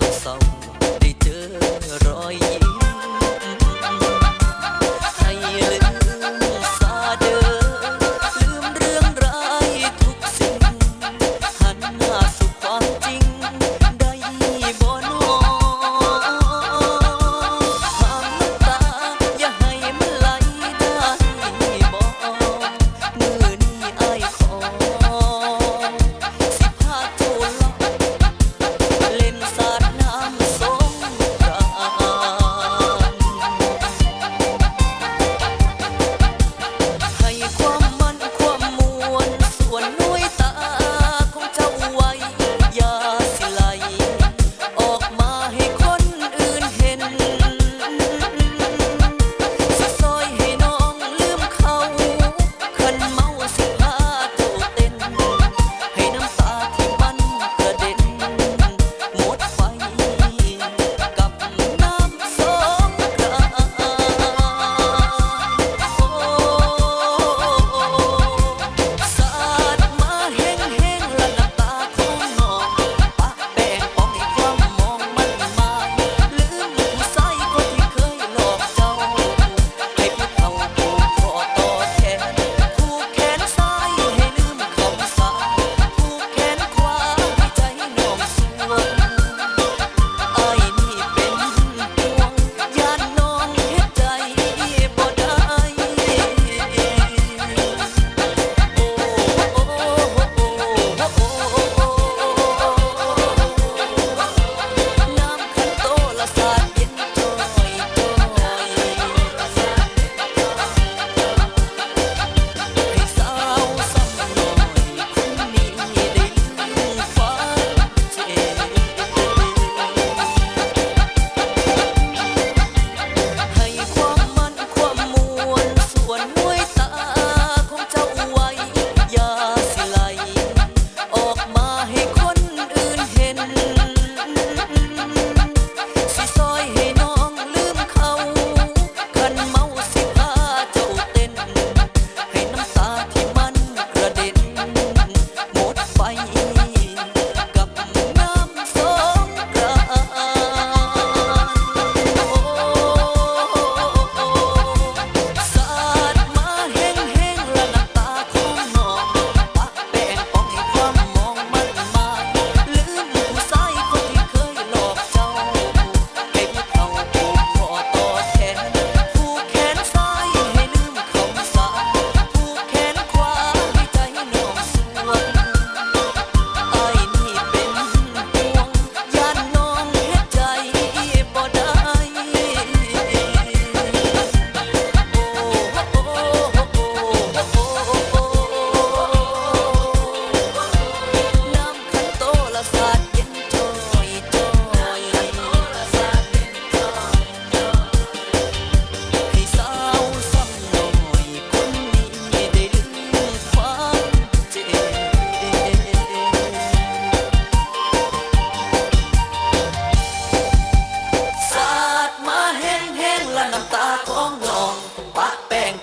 Từ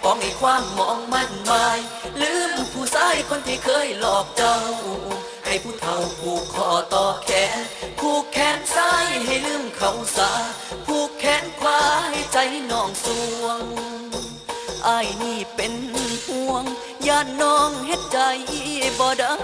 ปองในความมองมั่นหมาย ลืมผู้ชายคนที่เคยหลอกเจ้า ให้ผู้เฒ่าผูกคอต่อแขนผูกแขนซ้ายให้ลืมเขาสาผูกแขนขวาให้ใจน้องสวงไอานี่เป็นห่วงย่าน้องเฮ็ดใจบ่ได้